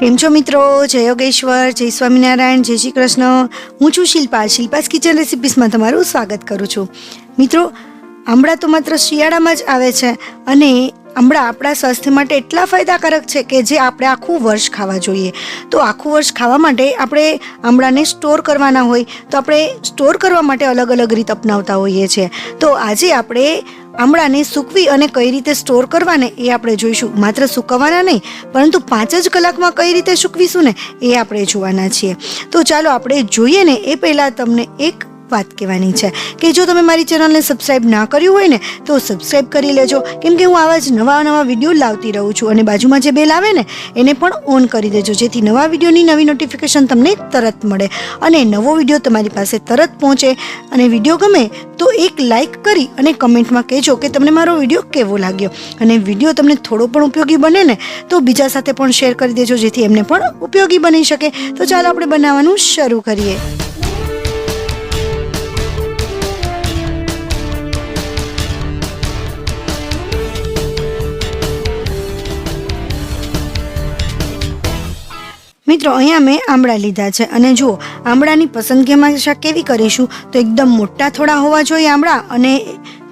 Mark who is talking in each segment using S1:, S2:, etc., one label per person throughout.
S1: કેમ છો મિત્રો? જય યોગેશ્વર, જય સ્વામિનારાયણ, જય શ્રી કૃષ્ણ. હું છું શિલ્પા. શિલ્પાસ કિચન રેસિપીસમાં તમારું સ્વાગત કરું છું. મિત્રો, આમળા તો માત્ર શિયાળામાં જ આવે છે અને આમળા આપણા સ્વાસ્થ્ય માટે એટલા ફાયદાકારક છે કે જે આપણે આખું વર્ષ ખાવા જોઈએ. તો આખું વર્ષ ખાવા માટે આપણે આમળાને સ્ટોર કરવાના હોય તો આપણે સ્ટોર કરવા માટે અલગ અલગ રીત અપનાવતા હોઈએ છીએ. તો આજે આપણે આમળાને સૂકવી અને કઈ રીતે સ્ટોર કરવાને એ આપણે જોઈશું. માત્ર સૂકવવાના નહીં, પરંતુ પાંચ જ કલાકમાં કઈ રીતે સૂકવીશું ને એ આપણે જોવાના છીએ. તો ચાલો આપણે જોઈએ ને, એ પહેલાં તમને એક વાત કહેવાની છે કે જો તમે મારી ચેનલને સબસ્ક્રાઈબ ના કર્યું હોય ને, તો સબસ્ક્રાઈબ કરી લેજો. કેમ કે હું આવા જ નવા નવા વીડિયો લાવતી રહું છું અને બાજુમાં જે બેલ આવે ને, એને પણ ઓન કરી દેજો, જેથી નવા વિડીયોની નવી નોટિફિકેશન તમને તરત મળે અને નવો વીડિયો તમારી પાસે તરત પહોંચે. અને વીડિયો ગમે તો એક લાઈક કરી અને કમેન્ટમાં કહેજો કે તમને મારો વીડિયો કેવો લાગ્યો. અને વીડિયો તમને થોડો પણ ઉપયોગી બને ને, તો બીજા સાથે પણ શેર કરી દેજો, જેથી એમને પણ ઉપયોગી બની શકે. તો ચાલો આપણે બનાવવાનું શરૂ કરીએ. મિત્રો, અહીંયા મેં આંબળા લીધા છે. અને જુઓ આંબળાની પસંદગી હંમેશા કેવી કરીશું? તો એકદમ મોટા થોડા હોવા જોઈએ આંબળા અને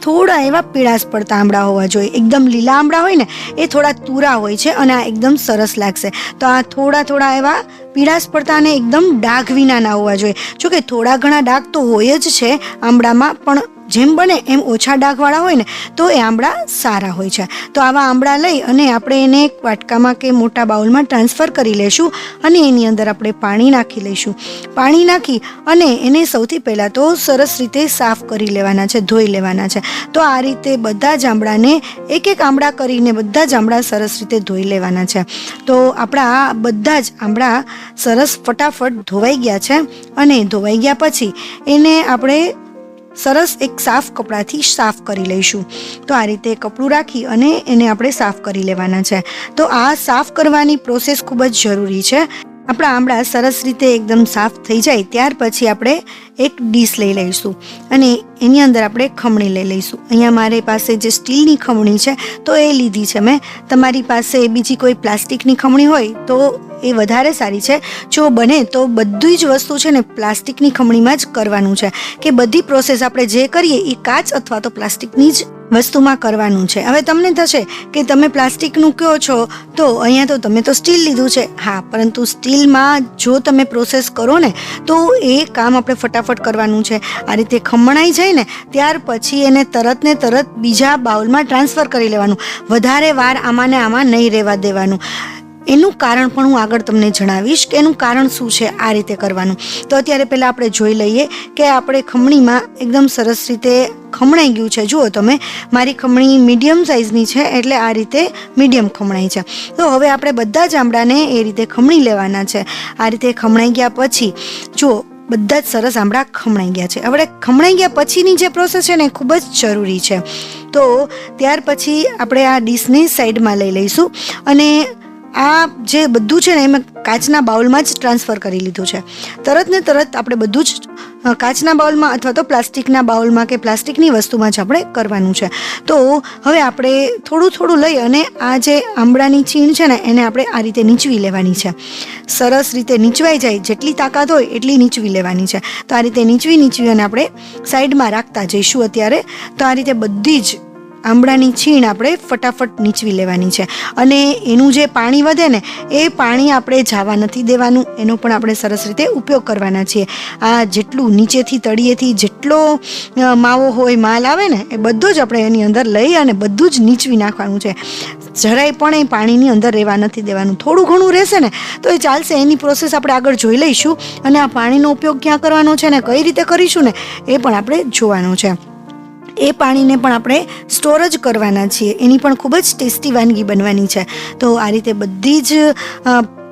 S1: થોડા એવા પીળાશ પડતા આંબળા હોવા જોઈએ. એકદમ લીલા આંબળા હોય ને, એ થોડા તુરા હોય છે અને આ એકદમ સરસ લાગશે. તો આ થોડા થોડા એવા પીળાશ પડતા અને એકદમ ડાઘ વિનાના હોવા જોઈએ. જોકે થોડા ઘણા ડાઘ તો હોય જ છે આંબળામાં પણ જેમ બને એમ ઓછા ડાઘવાળા હોય ને, તો એ આંબળા સારા હોય છે. તો આવા આંબળા લઈ અને આપણે એને એક વાટકામાં કે મોટા બાઉલમાં ટ્રાન્સફર કરી લેશું અને એની અંદર આપણે પાણી નાખી લઈશું. પાણી નાખી અને એને સૌથી પહેલાં તો સરસ રીતે સાફ કરી લેવાના છે, ધોઈ લેવાના છે. તો આ રીતે બધા જ આંબળાને એક એક આંબળા કરીને બધા જ આંબળા સરસ રીતે ધોઈ લેવાના છે. તો આપણા બધા જ આંબળા સરસ ફટાફટ ધોવાઈ ગયા છે અને ધોવાઈ ગયા પછી એને આપણે સરસ એક સાફ કપડાથી સાફ કરી લઈશું. તો આ રીતે કપડું રાખી અને એને આપણે સાફ કરી લેવાના છે. તો આ સાફ કરવાની પ્રોસેસ ખૂબ જ જરૂરી છે. આપણા આમળા સરસ રીતે એકદમ સાફ થઈ જાય ત્યાર પછી આપણે એક ડીશ લઈ લઈશું. અને એની અંદર આપણે ખમણી લઈ લઈશું. અહીંયા મારી પાસે જે સ્ટીલની ખમણી છે તો એ લીધી છે મેં. તમારી પાસે બીજી કોઈ પ્લાસ્ટિકની ખમણી હોય તો એ વધારે સારી છે. જો બને તો બધી જ વસ્તુ છે ને પ્લાસ્ટિકની ખમણીમાં જ કરવાનું છે. કે બધી પ્રોસેસ આપણે જે કરીએ એ કાચ અથવા તો પ્લાસ્ટિકની જ વસ્તુમાં કરવાનું છે. હવે તમને થશે કે તમે પ્લાસ્ટિકનું કહો છો, તો અહીંયા તો તમે તો સ્ટીલ લીધું છે. હા, પરંતુ સ્ટીલમાં જો તમે પ્રોસેસ કરો ને, તો એ કામ આપણે ફટાફટ કરવાનું છે. આ રીતે ખમણાઈ જાય ને, ત્યાર પછી એને તરત ને તરત બીજા બાઉલમાં ટ્રાન્સફર કરી લેવાનું. વધારે વાર આમાં ને આમાં નહીં રહેવા દેવાનું. એનું કારણ પણ હું આગળ તમને જણાવીશ કે એનું કારણ શું છે આ રીતે કરવાનું. તો અત્યારે પહેલાં આપણે જોઈ લઈએ કે આપણે ખમણીમાં એકદમ સરસ રીતે ખમણાઈ ગયું છે. જુઓ તમે, મારી ખમણી મીડિયમ સાઇઝની છે એટલે આ રીતે મીડિયમ ખમણાઈ છે. તો હવે આપણે બધા જ આંબડાને એ રીતે ખમણી લેવાના છે. આ રીતે ખમણાઈ ગયા પછી, જુઓ, બધા જ સરસ આંબળા ખમણાઈ ગયા છે. હવે ખમણાઈ ગયા પછીની જે પ્રોસેસ છે ને ખૂબ જ જરૂરી છે. તો ત્યાર પછી આપણે આ ડીશને સાઈડમાં લઈ લઈશું અને આ જે બધું છે ને એમાં કાચના બાઉલમાં જ ટ્રાન્સફર કરી લીધું છે. તરત ને તરત આપણે બધું જ કાચના બાઉલમાં અથવા તો પ્લાસ્ટિકના બાઉલમાં કે પ્લાસ્ટિકની વસ્તુમાં જ આપણે કરવાનું છે. તો હવે આપણે થોડું થોડું લઈ અને આ જે આંબળાની છીણ છે ને એને આપણે આ રીતે નીચવી લેવાની છે. સરસ રીતે નીચવાઈ જાય, જેટલી તાકાત હોય એટલી નીચવી લેવાની છે. તો આ રીતે નીચવી નીચવી અને આપણે સાઈડમાં રાખતા જઈશું અત્યારે. તો આ રીતે બધી જ આંબળાની છીણ આપણે ફટાફટ નીચવી લેવાની છે. અને એનું જે પાણી વધે ને, એ પાણી આપણે જવા નથી દેવાનું. એનો પણ આપણે સરસ રીતે ઉપયોગ કરવાના છીએ. આ જેટલું નીચેથી તળિયેથી જેટલો માવો હોય, માલ આવે ને, એ બધો જ આપણે એની અંદર લઈ અને બધું જ નીચવી નાખવાનું છે. જરાય પણ એ પાણીની અંદર રહેવા નથી દેવાનું. થોડું ઘણું રહેશે ને, તો એ ચાલશે. એની પ્રોસેસ આપણે આગળ જોઈ લઈશું. અને આ પાણીનો ઉપયોગ ક્યાં કરવાનો છે ને, કઈ રીતે કરીશું ને, એ પણ આપણે જોવાનું છે. એ પાણીને પણ આપણે સ્ટોર જ કરવાના છીએ. એની પણ ખૂબ જ ટેસ્ટી વાનગી બનવાની છે. તો આ રીતે બધી જ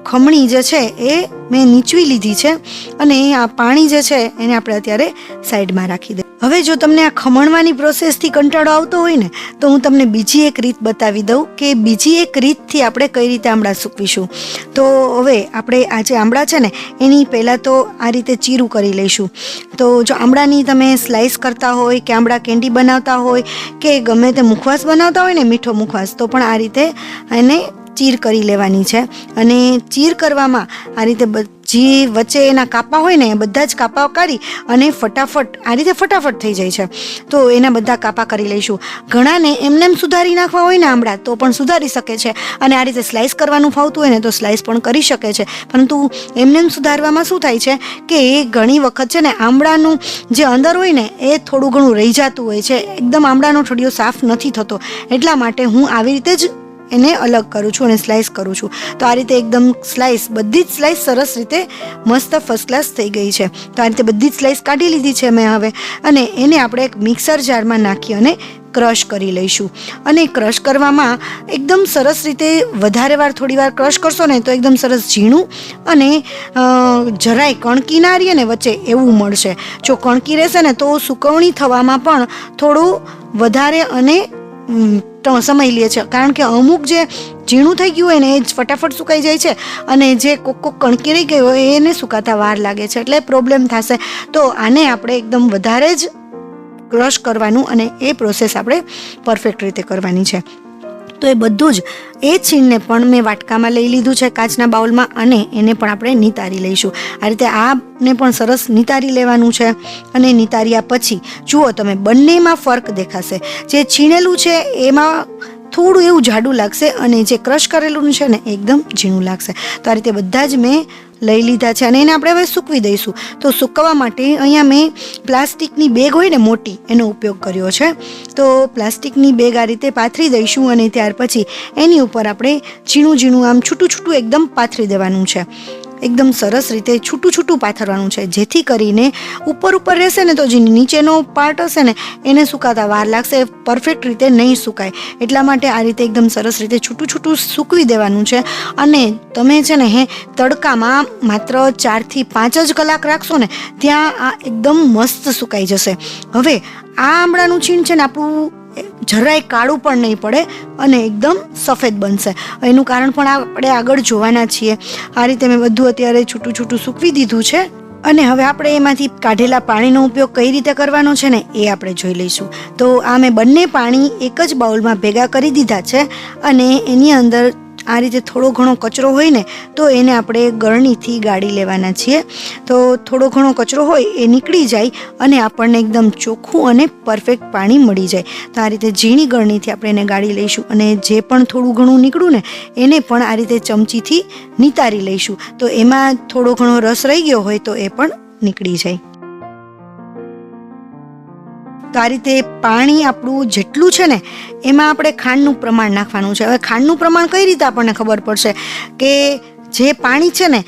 S1: ખમણી જે છે એ મેં નીચવી લીધી છે અને આ પાણી જે છે એને આપણે અત્યારે સાઈડમાં રાખી દઈએ. હવે જો તમને આ ખમણવાની પ્રોસેસથી કંટાળો આવતો હોય ને, તો હું તમને બીજી એક રીત બતાવી દઉં કે બીજી એક રીતથી આપણે કઈ રીતે આમળા સૂકવીશું. તો હવે આપણે આ જે આમળા છે ને, એની પહેલાં તો આ રીતે ચીરું કરી લઈશું. તો જો આમળાની તમે સ્લાઇસ કરતા હોય કે આમળા કેન્ડી બનાવતા હોય કે ગમે તે મુખવાસ બનાવતા હોય ને મીઠો મુખવાસ, તો પણ આ રીતે એને ચીર કરી લેવાની છે. અને ચીર કરવામાં આ રીતે જે વચ્ચે એના કાપા હોય ને, એ બધા જ કાપા કાઢી અને ફટાફટ, આ રીતે ફટાફટ થઈ જાય છે. તો એના બધા કાપા કરી લઈશું. ઘણાને એમને એમ સુધારી નાખવા હોય ને આમળા, તો પણ સુધારી શકે છે. અને આ રીતે સ્લાઇસ કરવાનું ફાવતું હોય ને, તો સ્લાઇસ પણ કરી શકે છે. પરંતુ એમને એમ સુધારવામાં શું થાય છે કે, એ ઘણી વખત છે ને, આમળાનું જે અંદર હોય ને, એ થોડું ઘણું રહી જતું હોય છે. એકદમ આમળાનો ઠળિયો સાફ નથી થતો. એટલા માટે હું આવી રીતે જ એને અલગ કરું છું અને સ્લાઇસ કરું છું. તો આ રીતે એકદમ સ્લાઇસ બધી જ સ્લાઇસ સરસ રીતે મસ્ત ફર્સ્ટ ક્લાસ થઈ ગઈ છે. તો આ રીતે બધી જ સ્લાઇસ કાઢી લીધી છે મેં હવે અને એને આપણે એક મિક્સર જારમાં નાખી અને ક્રશ કરી લઈશું. અને ક્રશ કરવામાં એકદમ સરસ રીતે વધારે વાર થોડી વાર ક્રશ કરશો ને તો એકદમ સરસ ઝીણું અને જરાય કણકી ના રહીએ ને વચ્ચે એવું મળશે. જો કણકી રહેશે ને તો સુકવણી થવામાં પણ થોડું વધારે અને સમય લે છે. કારણ કે અમુક જે ઝીણું થઈ ગયું હોય ને, એ જ ફટાફટ સુકાઈ જાય છે. અને જે કોક કોક કણકી રહી ગઈ હોય, એને સુકાતા વાર લાગે છે. એટલે પ્રોબ્લેમ થશે. તો આને આપણે એકદમ વધારે જ ક્રશ કરવાનું અને એ પ્રોસેસ આપણે પરફેક્ટ રીતે કરવાની છે. તો એ બધું જ. એ છીણને પણ મેં વાટકામાં લઈ લીધું છે કાચના બાઉલમાં અને એને પણ આપણે નિતારી લઈશું. આ રીતે આને પણ સરસ નિતારી લેવાનું છે અને નિતાર્યા પછી જુઓ તમે બંનેમાં ફર્ક દેખાશે. જે છીણેલું છે એમાં થોડું એવું જાડું લાગશે અને જે ક્રશ કરેલું છે ને, એકદમ ઝીણું લાગશે. તો આ રીતે બધા જ મેં લઈ લીધા છે અને એને આપણે હવે સૂકવી દઈશું. તો સૂકવવા માટે અહીંયા મેં પ્લાસ્ટિકની બેગ હોય ને મોટી, એનો ઉપયોગ કર્યો છે. તો પ્લાસ્ટિકની બેગ આ રીતે પાથરી દઈશું અને ત્યાર પછી એની ઉપર આપણે ઝીણું ઝીણું આમ છૂટું છૂટું એકદમ પાથરી દેવાનું છે. એકદમ સરસ રીતે છૂટું છૂટું પાથરવાનું છે. જેથી કરીને ઉપર ઉપર રહેશે ને તો જે નીચેનો પાર્ટ હશે ને, એને સુકાતા વાર લાગશે. પરફેક્ટ રીતે નહીં સુકાય. એટલા માટે આ રીતે એકદમ સરસ રીતે છૂટું છૂટું સૂકવી દેવાનું છે. અને તમે છે ને હે, તડકામાં માત્ર ચારથી પાંચ જ કલાક રાખશો ને, ત્યાં આ એકદમ મસ્ત સુકાઈ જશે. હવે આ આમળાનું છીણ છે ને, આપણું જરાય કાળું પણ નહીં પડે અને એકદમ સફેદ બનશે. એનું કારણ પણ આપણે આગળ જોવાના છીએ. આ રીતે મેં બધું અત્યારે છૂટું છૂટું સૂકવી દીધું છે અને હવે આપણે એમાંથી કાઢેલા પાણીનો ઉપયોગ કઈ રીતે કરવાનો છે ને એ આપણે જોઈ લઈશું. તો આ મેં બંને પાણી એક જ બાઉલમાં ભેગા કરી દીધા છે અને એની અંદર આ રીતે થોડો ઘણો કચરો હોય ને, તો એને આપણે ગળણીથી ગાળી લેવાના છીએ. તો થોડો ઘણો કચરો હોય એ નીકળી જાય અને આપણને એકદમ ચોખ્ખું અને પરફેક્ટ પાણી મળી જાય. તો આ રીતે ઝીણી ગળણીથી આપણે એને ગાળી લઈશું અને જે પણ થોડું ઘણું નીકળ્યું ને, એને પણ આ રીતે ચમચીથી નિતારી લઈશું. તો એમાં થોડો ઘણો રસ રહી ગયો હોય તો એ પણ નીકળી જાય. આ રીતે પાણી આપણું જેટલું છે ને, એમાં આપણે ખાંડનું પ્રમાણ નાખવાનું છે. હવે ખાંડનું પ્રમાણ કઈ રીતે આપણને ખબર પડશે? કે જે પાણી છે ને,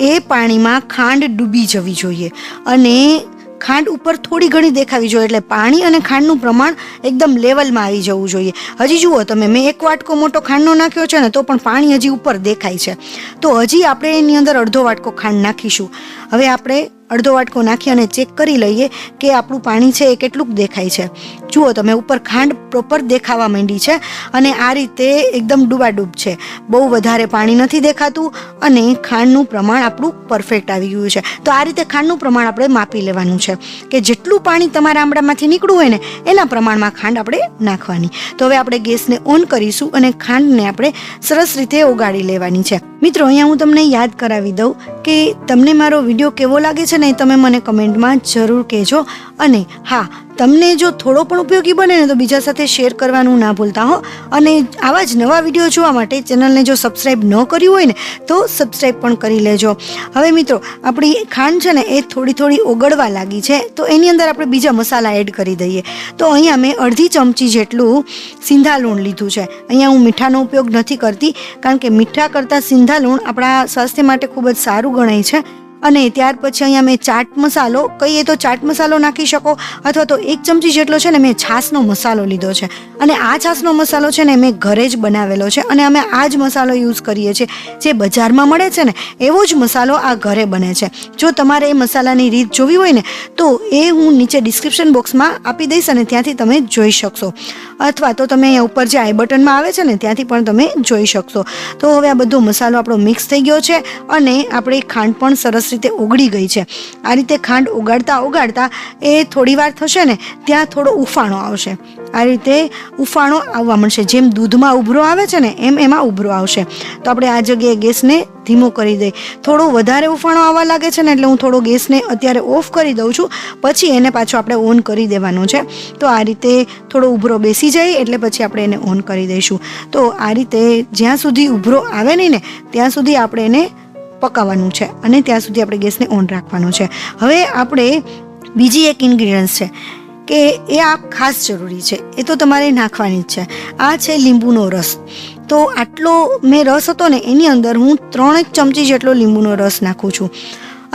S1: એ પાણીમાં ખાંડ ડૂબી જવી જોઈએ. અને ખાંડ ઉપર થોડી ઘણી દેખાવી જોઈએ, એટલે પાણી અને ખાંડનું પ્રમાણ એકદમ લેવલમાં આવી જવું જોઈએ. હજી જુઓ તમે, મેં એક વાટકો મોટો ખાંડનો નાખ્યો છે ને, તો પણ પાણી હજી ઉપર દેખાય છે. તો હજી આપણે એની અંદર અડધો વાટકો ખાંડ નાખીશું. હવે આપણે અડધો વાટકો નાખી અને ચેક કરી લઈએ કે આપણું પાણી છે એ કેટલુંક દેખાય છે. જુઓ તમે, ઉપર ખાંડ પ્રોપર દેખાવા માંડી છે અને આ રીતે એકદમ ડૂબાડૂબ છે. બહુ વધારે પાણી નથી દેખાતું અને ખાંડનું પ્રમાણ આપણું પરફેક્ટ આવી ગયું છે. તો આ રીતે ખાંડનું પ્રમાણ આપણે માપી લેવાનું છે કે જેટલું પાણી તમારા આમળામાંથી નીકળવું હોય ને, એના પ્રમાણમાં ખાંડ આપણે નાખવાની. તો હવે આપણે ગેસને ઓન કરીશું અને ખાંડને આપણે સરસ રીતે ઓગાળી લેવાની છે. મિત્રો, અહીંયા હું તમને યાદ કરાવી દઉં કે તમને મારો વીડિયો કેવો લાગે છે ને તમે મને કમેન્ટમાં જરૂર કહેજો અને હા તમને જો થોડો પણ ઉપયોગી બને ને તો બીજા સાથે શેર કરવાનું ના ભૂલતા હો. અને આવા જ નવા વીડિયો જોવા માટે ચેનલને જો સબસ્ક્રાઈબ ન કર્યું હોય ને તો સબસ્ક્રાઈબ પણ કરી લેજો. હવે મિત્રો, આપણી ખાંડ છે ને એ થોડી થોડી ઓગળવા લાગી છે, તો એની અંદર આપણે બીજા મસાલા એડ કરી દઈએ. તો અહીંયા મેં અડધી ચમચી જેટલું સિંધા લૂણ લીધું છે. અહીંયા હું મીઠાનો ઉપયોગ નથી કરતી, કારણ કે મીઠા કરતાં સિંધા લૂણ આપણા સ્વાસ્થ્ય માટે ખૂબ જ સારું ગણાય છે. અને ત્યાર પછી અહીંયા મેં ચાટ મસાલો, કહીએ તો ચાટ મસાલો નાખી શકો, અથવા તો એક ચમચી જેટલો છે ને મેં છાસનો મસાલો લીધો છે. અને આ છાસનો મસાલો છે ને મેં ઘરે જ બનાવેલો છે અને અમે આ જ મસાલો યુઝ કરીએ છીએ, જે બજારમાં મળે છે ને, એવો જ મસાલો આ ઘરે બને છે. જો તમારે એ મસાલાની રીત જોવી હોય ને, તો એ હું નીચે ડિસ્ક્રિપ્શન બોક્સમાં આપી દઈશ અને ત્યાંથી તમે જોઈ શકશો. અથવા તો તમે અહીંયા ઉપર જે આઈ બટનમાં આવે છે ને, ત્યાંથી પણ તમે જોઈ શકશો. તો હવે આ બધો મસાલો આપણો મિક્સ થઈ ગયો છે અને આપણે ખાંડ પણ સરસ રીતે ઓગળી ગઈ છે. આ રીતે ખાંડ ઉગાડતા ઉગાડતા એ થોડી વાર થશે ને, ત્યાં થોડો ઉફાણો આવશે. આ રીતે ઉફાણો આવવા મળશે. જેમ દૂધમાં ઉભરો આવે છે ને, એમ એમાં ઉભરો આવશે. તો આપણે આ જગ્યાએ ગેસને ધીમો કરી દઈએ. થોડો વધારે ઉફાણો આવવા લાગે છે ને, એટલે હું થોડો ગેસને અત્યારે ઓફ કરી દઉં છું. પછી એને પાછો આપણે ઓન કરી દેવાનો છે. તો આ રીતે થોડો ઉભરો બેસી જાય, એટલે પછી આપણે એને ઓન કરી દઈશું. તો આ રીતે જ્યાં સુધી ઉભરો આવે નહીં ને, ત્યાં સુધી આપણે એને પકાવવાનું છે અને ત્યાં સુધી આપણે ગેસને ઓન રાખવાનો છે. હવે આપણે બીજી એક ઇન્ગ્રીડિયન્ટ્સ છે કે એ આ ખાસ જરૂરી છે. એ તો તમારે નાખવાની જ છે. આ છે લીંબુનો રસ. તો આટલો મેં રસ હતો ને, એની અંદર હું ત્રણ ચમચી જેટલો લીંબુનો રસ નાખું છું.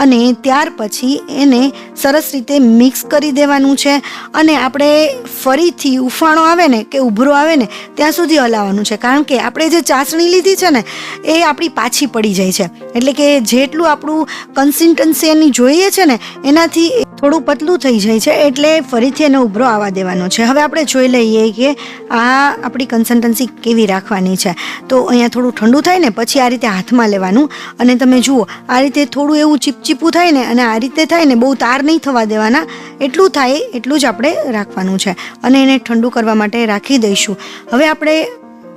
S1: અને ત્યાર પછી એને સરસ રીતે મિક્સ કરી દેવાનું છે. અને આપણે ફરીથી ઉફાણો આવે ને કે ઉભરો આવે ને ત્યાં સુધી હલાવવાનું છે. કારણ કે આપણે જે ચાસણી લીધી છે ને, એ આપણી પાછી પડી જાય છે. એટલે કે જેટલું આપણું કન્સિસ્ટન્સી એની જોઈએ છે ને, એનાથી થોડું પતલું થઈ જાય છે એટલે ફરીથી એને ઉભરો આવવા દેવાનો છે. હવે આપણે જોઈ લઈએ કે આ આપણી કન્સલ્ટન્સી કેવી રાખવાની છે. તો અહીંયા થોડું ઠંડુ થાય ને પછી આ રીતે હાથમાં લેવાનું. અને તમે જુઓ, આ રીતે થોડું એવું ચીપચીપું થાય ને અને આ રીતે થાય ને બહુ તાર નહીં થવા દેવાના. એટલું થાય, એટલું જ આપણે રાખવાનું છે. અને એને ઠંડુ કરવા માટે રાખી દઈશું. હવે આપણે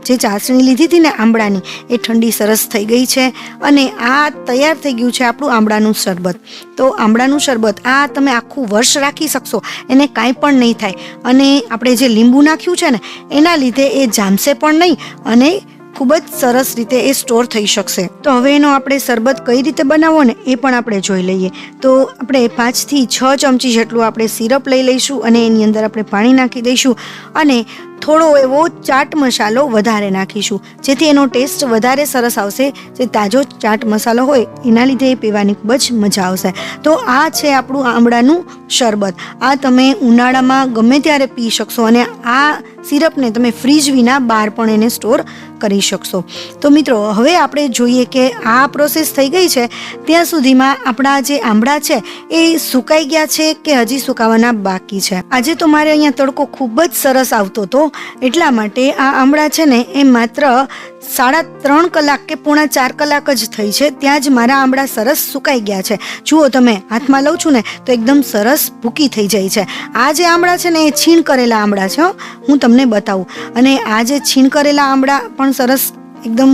S1: જે ચાસણી લીધી હતી ને આંબળાની, એ ઠંડી સરસ થઈ ગઈ છે અને આ તૈયાર થઈ ગયું છે આપણું આંબળાનું શરબત. તો આંબળાનું શરબત, આ તમે આખું વર્ષ રાખી શકશો, એને કાંઈ પણ નહીં થાય. અને આપણે જે લીંબુ નાખ્યું છે ને, એના લીધે એ જામશે પણ નહીં અને ખૂબ જ સરસ રીતે એ સ્ટોર થઈ શકશે. તો હવે એનો આપણે શરબત કઈ રીતે બનાવવો ને, એ પણ આપણે જોઈ લઈએ. તો આપણે પાંચથી છ ચમચી જેટલું આપણે સિરપ લઈ લઈશું અને એની અંદર આપણે પાણી નાખી દઈશું અને થોડો એવો ચાટ મસાલો વધારે નાખીશું. જેથી એનો ટેસ્ટ વધારે સરસ આવશે. જે તાજો ચાટ મસાલો હોય, એના લીધે એ પીવાની ખૂબ જ મજા આવશે. તો આ છે આપણું આમળાનું શરબત. આ તમે ઉનાળામાં ગમે ત્યારે પી શકશો અને આ સિરપને તમે ફ્રીજ વિના બહાર પણ એને સ્ટોર કરી શકશો. તો મિત્રો, હવે આપણે જોઈએ કે આ પ્રોસેસ થઈ ગઈ છે. ત્યાં સુધીમાં આપણા જે આંબળા છે, એ સુકાઈ ગયા છે કે હજી સુકાવાના બાકી છે? આજે તો મારે અહીંયા તડકો ખૂબ જ સરસ આવતો હતો. એટલા માટે આ આંબળા છે ને એ માત્ર સાડા ત્રણ કલાક કે પોણા ચાર કલાક જ થઈ છે. ત્યાં જ મારા આંબળા સરસ સુકાઈ ગયા છે. જુઓ તમે, હાથમાં લઉં છું ને, તો એકદમ સરસ ભૂકી થઈ જાય છે. આ જે આંબળા છે ને, એ છીણ કરેલા આંબળા છે હું. તમને બતાવું. અને આ જે છીણ કરેલા આંબળા પણ સરસ એકદમ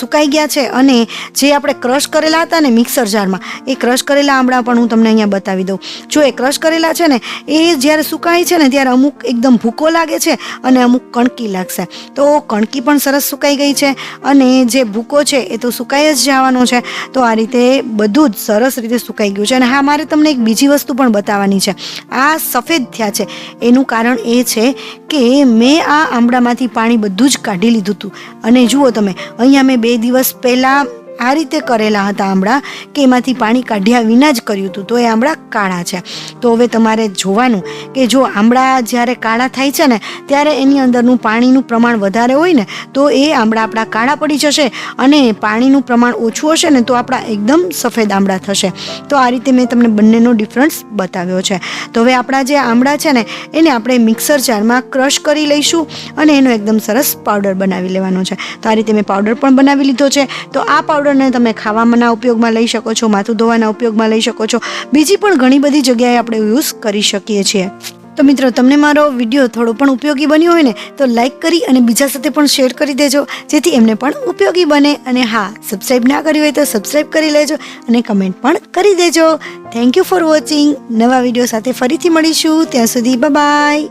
S1: સુકાઈ ગયા છે અને જે આપણે ક્રશ કરેલા હતા ને મિક્સર જારમાં, એ ક્રશ કરેલા આંબળા પણ હું તમને અહીંયા બતાવી દઉં. જો એ ક્રશ કરેલા છે ને, એ જ્યારે સુકાય છે ને, ત્યારે અમુક એકદમ ભૂકો લાગે છે અને અમુક કણકી લાગશે. તો કણકી પણ સરસ સુકાઈ ગઈ છે અને જે ભૂકો છે, એ તો સુકાઈ જ જવાનો છે. તો આ રીતે બધું જ સરસ રીતે સુકાઈ ગયું છે. અને હા, મારે તમને એક બીજી વસ્તુ પણ બતાવવાની છે. આ સફેદ થયા છે. એનું કારણ એ છે કે મેં આ આંબળામાંથી પાણી બધું જ કાઢી લીધું હતું. અને જુઓ તમે. અહીંયા મેં બે દિવસ પહેલાં આ રીતે કરેલા હતા આંબળા કે એમાંથી પાણી કાઢ્યા વિના જ કર્યું હતું. તો એ આંબળા કાળા છે. તો હવે તમારે જોવાનું કે જો આંબળા જ્યારે કાળા થાય છે ને, ત્યારે એની અંદરનું પાણીનું પ્રમાણ વધારે હોય ને, તો એ આંબળા આપણા કાળા પડી જશે અને પાણીનું પ્રમાણ ઓછું હશે ને, તો આપણા એકદમ સફેદ આંબળા થશે. તો આ રીતે મેં તમને બંનેનો ડિફરન્સ બતાવ્યો છે. તો હવે આપણા જે આંબળા છે ને, એને આપણે મિક્સર જારમાં ક્રશ કરી લઈશું અને એનો એકદમ સરસ પાવડર બનાવી લેવાનો છે. તો આ રીતે મેં પાવડર પણ બનાવી લીધો છે. તો આ પાવડરને તમે ખાવામાંના ઉપયોગમાં લઈ શકો છો, માથું ધોવાના ઉપયોગમાં લઈ શકો છો. બીજી પણ ઘણી બધી જગ્યાએ આપણે યુઝ કરી શકીએ છીએ. તો મિત્રો, તમને મારો વીડિયો થોડો પણ ઉપયોગી બન્યો હોય ને, તો લાઈક કરી અને બીજા સાથે પણ શેર કરી દેજો, જેથી એમને પણ ઉપયોગી બને. અને હા સબસ્ક્રાઈબ ના કરી હોય તો સબસ્ક્રાઈબ કરી લેજો અને કમેન્ટ પણ કરી દેજો. થેન્ક યુ ફોર વોચિંગ નવા વીડિયો સાથે ફરીથી મળીશું. ત્યાં સુધી બાય